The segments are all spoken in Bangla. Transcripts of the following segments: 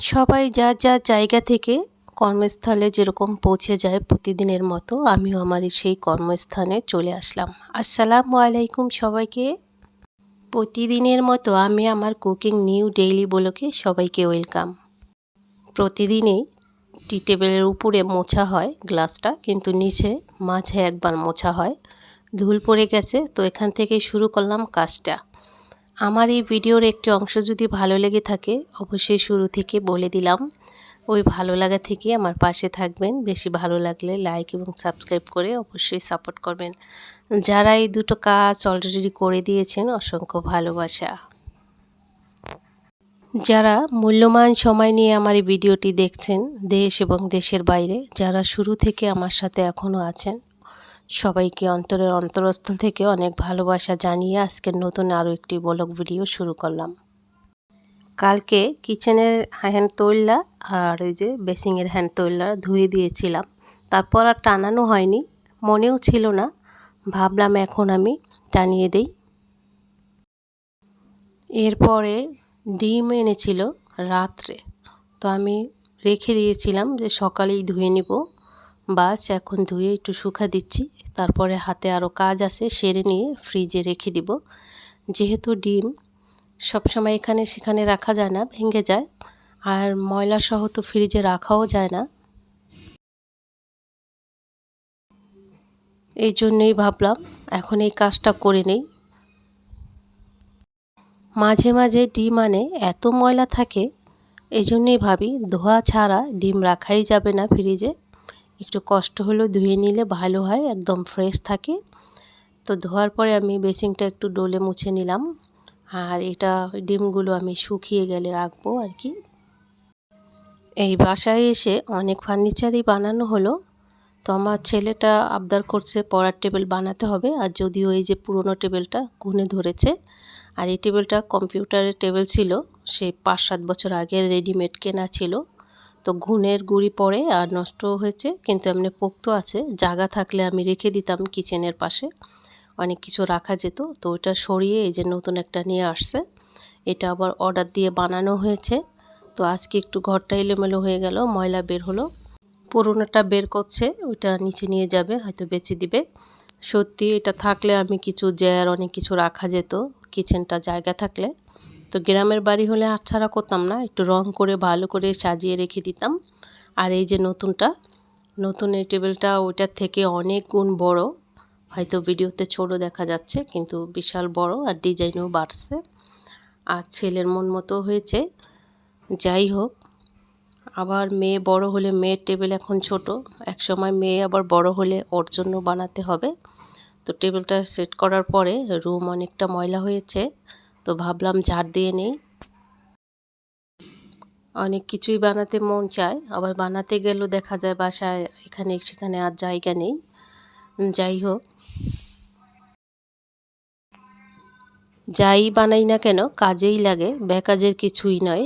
সবাই যা যা জায়গা থেকে কর্মস্থলে যেরকম পৌঁছে যায় প্রতিদিনের মতো আমিও আমার সেই কর্মস্থানে চলে আসলাম। আসসালামু আলাইকুম সবাইকে। প্রতিদিনের মতো আমি আমার কুকিং নিউ ডেইলি বলোকে সবাইকে ওয়েলকাম। প্রতিদিনই টি টেবিলের উপরে মোছা হয় গ্লাসটা, কিন্তু নিচে মাঝে একবার মোছা হয়। ধুল পড়ে গেছে, তো এখান থেকে শুরু করলাম কাজটা। আমার এই ভিডিওর একটি অংশ যদি ভালো লেগে থাকে, অবশ্যই শুরু থেকে বলে দিলাম। ওই ভালো লাগা থেকে আমার পাশে থাকবেন। বেশি ভালো লাগলে লাইক এবং সাবস্ক্রাইব করে অবশ্যই সাপোর্ট করবেন। যারা এই দুটো কাজ অলরেডি করে দিয়েছেন, অসংখ্য ভালোবাসা। যারা মূল্যবান সময় নিয়ে আমার এই ভিডিওটি দেখছেন, দেশ এবং দেশের বাইরে, যারা শুরু থেকে আমার সাথে এখনও আছেন সবাইকে অন্তরের অন্তরস্থল থেকে অনেক ভালোবাসা জানিয়ে আজকের নতুন আরও একটি ব্লগ ভিডিও শুরু করলাম। কালকে কিচেনের হ্যান্ড তৈলা আর এই যে বেসিংয়ের হ্যান্ড তৈলা ধুয়ে দিয়েছিলাম। তারপর আর টানানো হয়নি, মনেও ছিল না। ভাবলাম এখন আমি টানিয়ে দেই। এরপরে ডিম এনেছিল রাত্রে। তো আমি রেখে দিয়েছিলাম যে সকালেই ধুয়ে নিব। বাস, এখন ধুয়ে একটু শুকা দিচ্ছি। তারপরে হাতে আরও কাজ আছে, সেরে নিয়ে ফ্রিজে রেখে দিব। যেহেতু ডিম, সবসময় এখানে সেখানে রাখা যায় না, ভেঙে যায়। আর ময়লা সহ তো ফ্রিজে রাখাও যায় না। এই জন্যই ভাবলাম, এখন এই কাজটা করে নেই। মাঝে মাঝে ডিম আনে, এত ময়লা থাকে এই জন্যই ভাবি, ধোয়া ছাড়া ডিম রাখাই যাবে না ফ্রিজে একটু কষ্ট হলেও ধুয়ে নিলে ভালো হয়, একদম ফ্রেশ থাকে। তো ধোয়ার পরে আমি বেসিংটা একটু ডোলে মুছে নিলাম। আর এটা ডিমগুলো আমি শুকিয়ে গেলে রাখব আর কি। এই বাসায় এসে অনেক ফার্নিচারই বানানো হলো। তো আমার ছেলেটা আবদার করছে পড়ার টেবিল বানাতে হবে। আর যদিও এই যে পুরনো টেবিলটা গুনে ধরেছে, আর এই টেবিলটা কম্পিউটারের টেবিল ছিল সেই পাঁচ সাত বছর আগে রেডিমেড কেনা ছিল। তো ঘুনের গুঁড়ি পড়ে আর নষ্ট হয়েছে, কিন্তু এমনি পোক্ত আছে। জায়গা থাকলে আমি রেখে দিতাম কিচেনের পাশে। অনেক কিছু রাখা যেত, তো ওটা সরিয়ে এই যে নতুন একটা নিয়ে আসছে। এটা আবার অর্ডার দিয়ে বানানো হয়েছে। তো আজকে একটু ঘরটা এলোমেলো হয়ে গেল, ময়লা বের হলো। পুরোনোটা বের করছে, ওইটা নিচে নিয়ে যাবে, হয়তো বেছে দিবে। সত্যি এটা থাকলে আমি কিছু জ্যার, অনেক কিছু রাখা যেত, কিচেনটা জায়গা থাকলে। তো গ্রামের বাড়ি হলে আর ছাড়া করতাম না, একটু রং করে, ভালো করে সাজিয়ে রেখে দিতাম। আর এই যে নতুনটা, নতুন এই টেবিলটা, ওইটার থেকে অনেক গুণ বড়। হয়তো ভিডিওতে ছোট দেখা যাচ্ছে, কিন্তু বিশাল বড় আর ডিজাইনও বাড়ছে। আর ছেলের মন মতো হয়েছে। যাই হোক, আবার মেয়ে বড় হলে মেয়ের টেবিল এখন ছোট। এক সময় মেয়ে আবার বড় হলে ওর জন্য বানাতে হবে। তো টেবিলটা সেট করার পরে রুম অনেকটা ময়লা হয়েছে। তো ভাবলাম ঝাড় দিয়ে নেই। অনেক কিছুই বানাতে মন চায়, আবার বানাতে গেলেও দেখা যায় বাসায় এখানে সেখানে আর জায়গা নেই। যাই হোক। যাই বানাই না কেন, কাজেই লাগে, বেকাজের কিছুই নয়।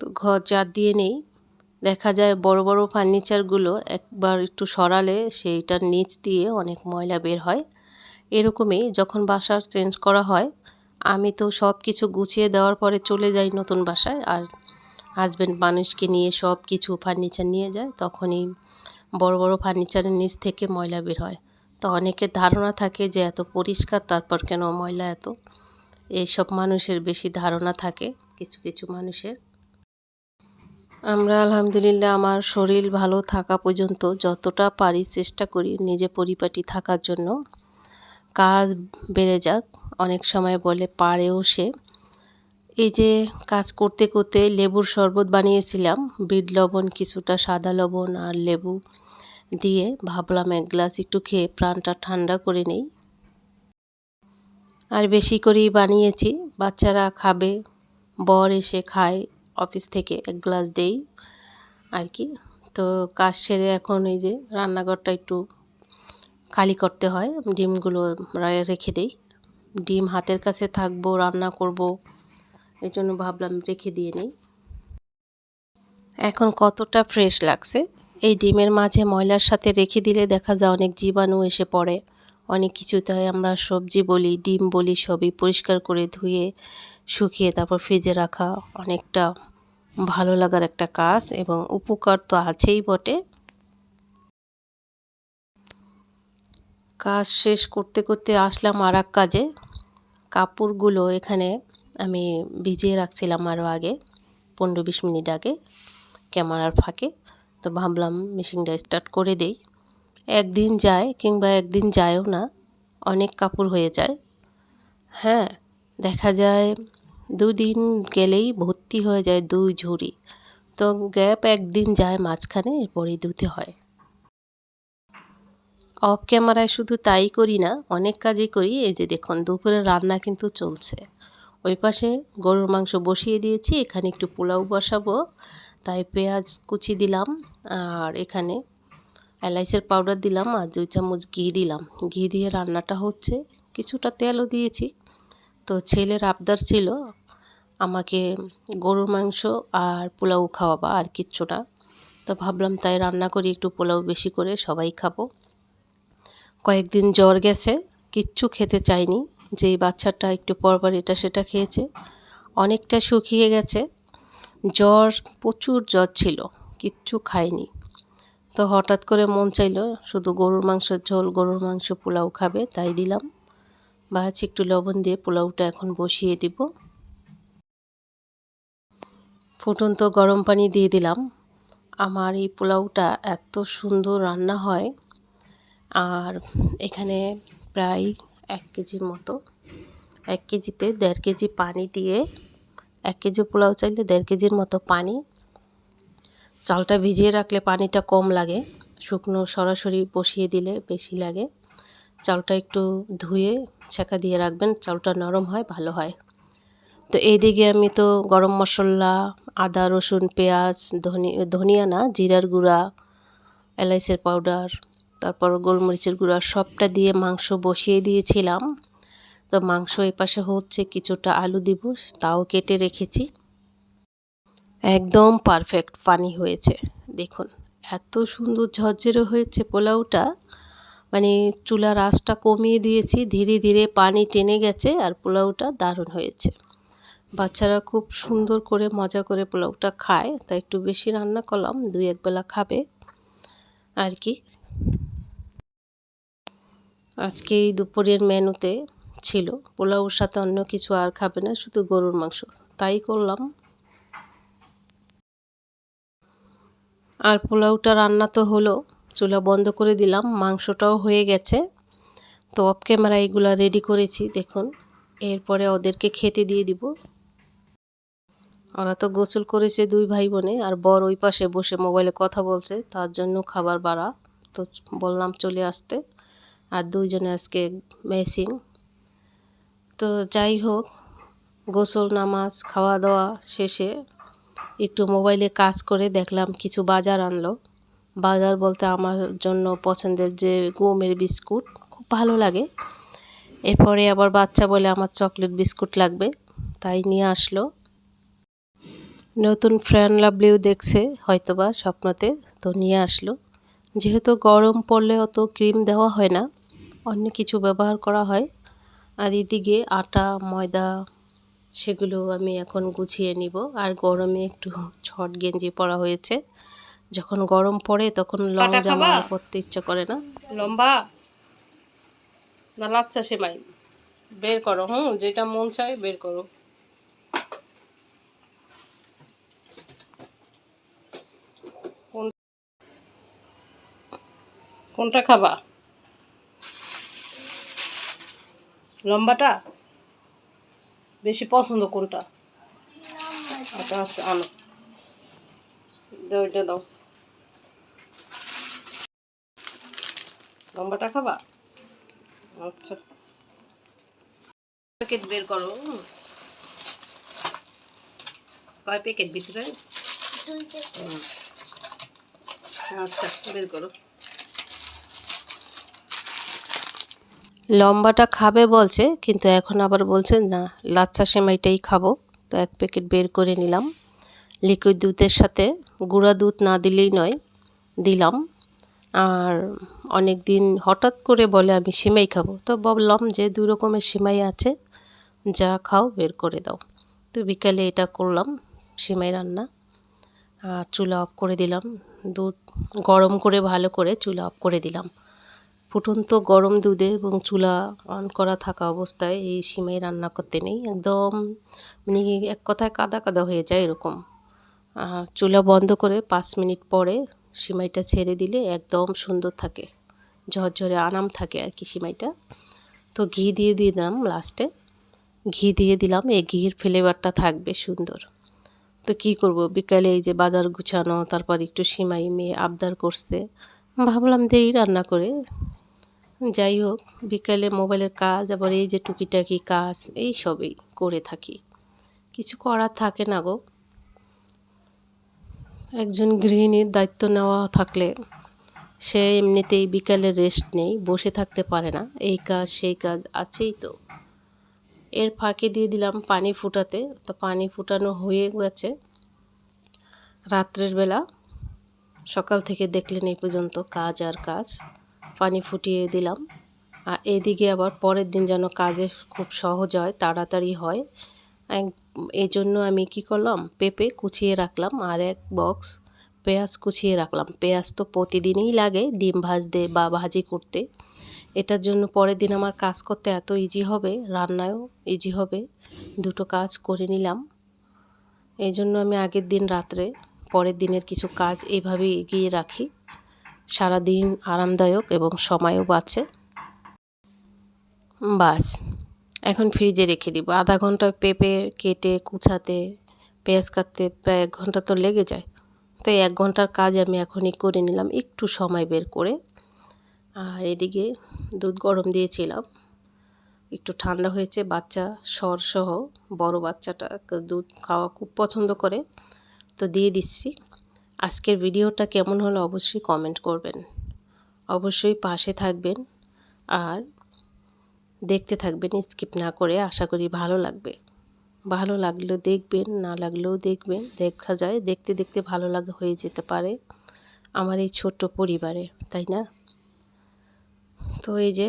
তো ঘর জার দিয়ে নেই। দেখা যায় বড় বড় ফার্নিচারগুলো একবার একটু সরালে সেইটার নিচ দিয়ে অনেক ময়লা বের হয়। এরকমই যখন বাসার চেঞ্জ করা হয়, আমি তো সব কিছু গুছিয়ে দেওয়ার পরে চলে যাই নতুন বাসায়। আর হাজব্যান্ড মানুষকে নিয়ে সব কিছু ফার্নিচার নিয়ে যায়, তখনই বড় বড় ফার্নিচারের নিচ থেকে ময়লা বের হয়। তো অনেকের ধারণা থাকে যে এত পরিষ্কার, তারপর কেন ময়লা এত? এইসব মানুষের বেশি ধারণা থাকে, কিছু কিছু মানুষের। আমরা আলহামদুলিল্লাহ, আমার শরীর ভালো থাকা পর্যন্ত যতটা পারি চেষ্টা করি নিজে পরিপাটি থাকার জন্য। কাজ বেড়ে যাক, অনেক সময় বলে পারেও সে। এই যে কাজ করতে করতে লেবুর শরবত বানিয়েছিলাম, বিট লবণ, কিছুটা সাদা লবণ আর লেবু দিয়ে ভাবলাম এক গ্লাস একটু খেয়ে প্রাণটা ঠান্ডা করে নেই। আর বেশি করেই বানিয়েছি, বাচ্চারা খাবে, বর এসে খায়, অফিস থেকে এক গ্লাস দেই আর কি। তো কাজ সেরে এখন এই যে রান্নাঘরটা একটু খালি করতে হয়, ডিমগুলো রেখে দেই। ডিম হাতের কাছে থাকব, রান্না করব, এই জন্য ভাবলাম রেখে দিয়ে নিই। এখন কতটা ফ্রেশ লাগছে। এই ডিমের মাঝে ময়লার সাথে রেখে দিলে দেখা যায় অনেক জীবাণু এসে পড়ে। অনেক কিছুতে আমরা সবজি বলি, ডিম বলি, সবই পরিষ্কার করে ধুয়ে, শুকিয়ে তারপর ফ্রিজে রাখা অনেকটা ভালো লাগার একটা কাজ এবং উপকার তো আছেই বটে। কাজ শেষ করতে করতে আসলাম আর এক কাজে। কাপড়গুলো এখানে আমি ভিজিয়ে রাখছিলাম আরও আগে, পনেরো বিশ মিনিট আগে, ক্যামেরার ফাঁকে। তো ভাবলাম মেশিনটা স্টার্ট করে দেই। একদিন যায় কিংবা একদিন যায়ও না, অনেক কাপড় হয়ে যায়। হ্যাঁ দেখা যায় দুদিন গেলেই ভর্তি হয়ে যায় দুই ঝুড়ি। তো গ্যাপ একদিন যায় মাঝখানে, এরপরেই ধুতে হয়। অফ ক্যামেরায় শুধু তাই করি না, অনেক কাজই করি। এই যে দেখুন দুপুরের রান্না কিন্তু চলছে। ওই পাশে গরুর মাংস বসিয়ে দিয়েছি, এখানে একটু পোলাও বসাবো। তাই পেঁয়াজ কুচি দিলাম, আর এখানে এলাইচের পাউডার দিলাম, আর দুই চামচ ঘি দিলাম। ঘি দিয়ে রান্নাটা হচ্ছে। কিছুটা তেলও দিয়েছি। তো ছেলের আবদার ছিল আমাকে গরুর মাংস আর পোলাও খাওয়াবা, আর কিচ্ছু না। তো ভাবলাম তাই রান্না করি, একটু পোলাও বেশি করে সবাই খাব। কয়েকদিন জ্বর গেছে, কিচ্ছু খেতে চায়নি যেই বাচ্চাটা একটু পরপর এটা সেটা খেয়েছে। অনেকটা শুকিয়ে গেছে। জ্বর, প্রচুর জ্বর ছিল, কিচ্ছু খায়নি তো হঠাৎ করে মন চাইলো, শুধু গরুর মাংসের ঝোল, গরুর মাংস পোলাও খাবে, তাই দিলাম। বাছ একটু লবণ দিয়ে পোলাওটা এখন বসিয়ে দিব। ফুটন্ত গরম পানি দিয়ে দিলাম। আমার এই পোলাওটা এত সুন্দর রান্না হয়। আর এখানে প্রায় এক কেজির মতো, এক কেজিতে দেড় কেজি পানি দিয়ে, এক কেজি পোলাও চাইলে দেড় কেজির মতো পানি। চালটা ভিজিয়ে রাখলে পানিটা কম লাগে, শুকনো সরাসরি বসিয়ে দিলে বেশি লাগে। চালটা একটু ধুয়ে ছেঁকা দিয়ে রাখবেন, চালটা নরম হয়, ভালো হয়। তো এইদিকে আমি তো গরম মশলা, আদা, রসুন, পেঁয়াজ, ধনি, ধনিয়া না, জিরার গুঁড়া, এলাইচের পাউডার তারপর গোলমরিচের গুঁড়া সবটা দিয়ে মাংস বসিয়ে দিয়েছিলাম। তো মাংস এপাশে হচ্ছে কিছুটা আলু দিব, তাও কেটে রেখেছি। একদম পারফেক্ট পানি হয়েছে। দেখুন, এত সুন্দর ঝরঝরে হয়েছে পোলাওটা। মানে চুলার আঁচটা কমিয়ে দিয়েছি, ধীরে ধীরে পানি টেনে গেছে আর পোলাওটা দারুণ হয়েছে। বাচ্চারা খুব সুন্দর করে মজা করে পোলাওটা খায়, তাই একটু বেশি রান্না করলাম, দুই একবেলা খাবে। আর কি? আজকে এই দুপুরের মেনুতে ছিল। পোলাওর সাথে অন্য কিছু আর খাবে না, শুধু গরুর মাংস। তাই করলাম। আর পোলাওটা রান্না তো হলো। চুলা বন্ধ করে দিলাম। মাংসটাও হয়ে গেছে। তো অফ ক্যামেরা এগুলো রেডি করেছি, দেখুন। এরপরে ওদেরকে খেতে দিয়ে দিব। ওরা তো গোসল করেছে দুই ভাই বোনে আর বর ওই পাশে বসে মোবাইলে কথা বলছে, তার জন্য খাবার বাড়া। তো বললাম চলে আসতে। আর দুইজনে আজকে মেসিং। তো যাই হোক, গোসল, নামাজ খাওয়া দাওয়া শেষে একটু মোবাইলে কাজ করে দেখলাম কিছু বাজার আনলো। বাজার বলতে আমার জন্য পছন্দের যে গমের বিস্কুট, খুব ভালো লাগে। এরপরে আবার বাচ্চা বলে আমার চকলেট বিস্কুট লাগবে, তাই নিয়ে আসলো। নতুন ফ্রেন্ড লাভলিও দেখছে, হয়তোবা স্বপ্নতে, তো নিয়ে আসলো। যেহেতু গরম পড়লে অত ক্রিম দেওয়া হয় না অন্য কিছু ব্যবহার করা হয়। আর এদিকে আটা ময়দা সেগুলো আমি এখন গুছিয়ে নিব। আর গরমে একটু ছট গেঞ্জি পরা হয়েছে। যখন গরম পড়ে তখন লং জামা পরতে ইচ্ছা করে না। লম্বা? না লাচ্ছা সেমাই। বের করো হুম যেটা মন চায় বের করো। কোনটা খাবা? লম্বাটা বেশি পছন্দ কোনটা? আচ্ছা আচ্ছা আনো। দাও এটা দাও। লম্বাটা খাবা? আচ্ছা। প্যাকেট বের করো কয় প্যাকেট ভিতরে? আচ্ছা বের করো। লম্বাটা খাবে বলছে, কিন্তু এখন আবার বলছে না লাচ্ছা সেমাইটাই খাব। তো এক প্যাকেট বের করে নিলাম। লিকুইড দুধের সাথে গুঁড়া দুধ না দিলেই নয়, দিলাম। আর অনেক দিন হঠাৎ করে বলে, আমি সিমাই খাব। তো বললাম যে দু রকমের সিমাই আছে, যা খাও, বের করে দাও। তো বিকালে এটা করলাম, সিমাই রান্না। আর চুলা অফ করে দিলাম। দুধ গরম করে, ভালো করে চুলা অফ করে দিলাম। ফুটন্ত গরম দুধে এবং চুলা অন করা থাকা অবস্থায় এই সিমাই রান্না করতে নেই। একদম মানে এক কথায় কাদা কাদা হয়ে যায় এরকম। চুলা বন্ধ করে পাঁচ মিনিট পরে সিমাইটা ছেড়ে দিলে একদম সুন্দর থাকে। ঝরঝরে আরাম থাকে আর কি সিমাইটা। তো ঘি দিয়ে দিলাম লাস্টে ঘি দিয়ে দিলাম, এই ঘির ফ্লেভারটা থাকবে সুন্দর। তো কি করব? বিকালে এই যে বাজার গুছানো, তারপর একটু সিমাই মেয়ে আবদার করছে। ভাবলাম দেই রান্না করে। যাই হোক, বিকালে মোবাইলের কাজ, আবার এই যে টুকিটাকি কাজ, এই সবই করে থাকি। কিছু করার থাকে না গো। একজন গৃহিণীর দায়িত্ব নেওয়া থাকলে সে এমনিতেই বিকালে রেস্ট নেই, বসে থাকতে পারে না। এই কাজ, সেই কাজ আছেই তো। এর ফাঁকে দিয়ে দিলাম পানি ফুটাতে। তো পানি ফুটানো হয়ে গেছে। রাত্রের বেলা সকাল থেকে দেখলেন এই পর্যন্ত কাজ আর কাজ। পানি ফুটিয়ে দিলাম। আর এদিকে আবার পরের দিন যেন কাজে খুব সহজ হয়, তাড়াতাড়ি হয়। এই জন্য আমি কি করলাম, পেঁপে কুচিয়ে রাখলাম আর এক বক্স পেঁয়াজ কুচিয়ে রাখলাম। পেঁয়াজ তো প্রতিদিনই লাগে ডিম ভাজতে বা ভাজি করতে। এটার জন্য পরের দিন আমার কাজ করতে এত ইজি হবে, রান্নায়ও ইজি হবে। দুটো কাজ করে নিলাম। এই জন্য আমি আগের দিন রাত্রে পরের দিনের কিছু কাজ এইভাবে এগিয়ে রাখি। সারা দিন আরামদায়ক এবং সময়ও বাঁচে। বাস, এখন ফ্রিজে রেখে দিব। আধা ঘণ্টা পেঁপে কেটে, কুচাতে, পেঁয়াজ কাটতে প্রায় এক ঘণ্টা তো লেগে যায়। তাই এক ঘণ্টার কাজ আমি এখনই করে নিলাম, একটু সময় বের করে। আর এদিকে দুধ গরম দিয়েছিলাম। একটু ঠান্ডা হয়েছে, বাচ্চা সহ, বড় বাচ্চাটা দুধ খাওয়া খুব পছন্দ করে। তো দিয়ে দিচ্ছি। আজকের ভিডিওটা কেমন হলো অবশ্যই কমেন্ট করবেন। অবশ্যই পাশে থাকবেন আর দেখতে থাকবেন স্কিপ না করে আশা করি ভালো লাগবে। ভালো লাগলে দেখবেন, না লাগলেও দেখবেন। দেখা যায় দেখতে দেখতে ভালো লাগা হয়ে যেতে পারে আমার এই ছোট্ট পরিবারে, তাই না? তো এই যে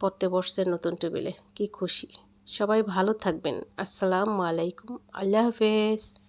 পড়তে বসছে নতুন টেবিলে, কি খুশি। সবাই ভালো থাকবেন। আসসালামু আলাইকুম। আল্লাহ হাফেজ।